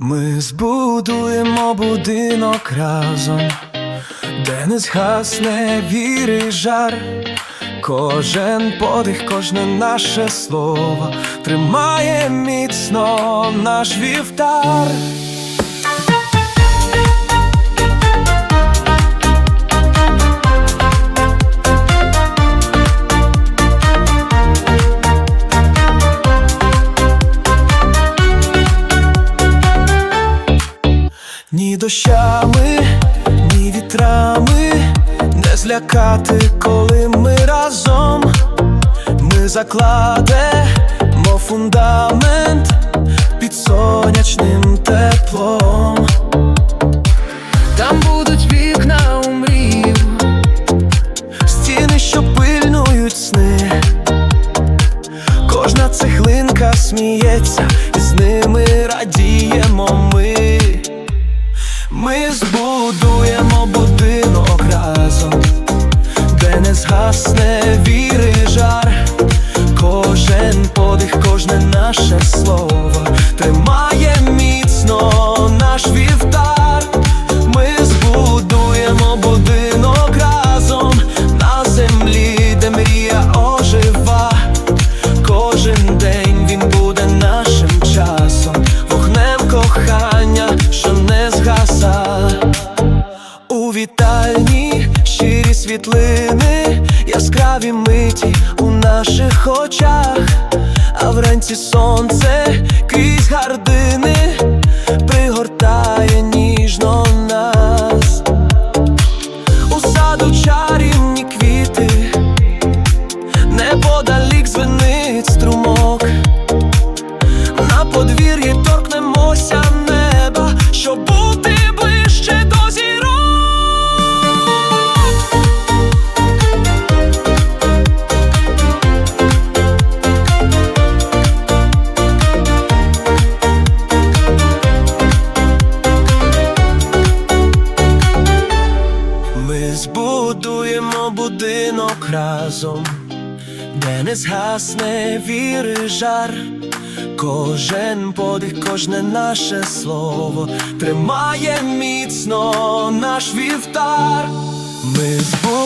Ми збудуємо будинок разом, де не згасне віри жар. Кожен подих, кожне наше слово тримає міцно наш вівтар. Дощами, ні вітрами не злякати, коли ми разом. Ми закладемо Кожне наше слово тримає міцно наш вівтар. Ми збудуємо будинок разом на землі, де мрія ожива. Кожен день він буде нашим часом, вогнем кохання, що не згаса. У вітальні щирі світлини, яскраві миті у наших очах, вранці сонце крізь гардини разом, де не згасне віри жар. Кожен подих, кожне наше слово тримає міцно наш вівтар. Ми збудуємо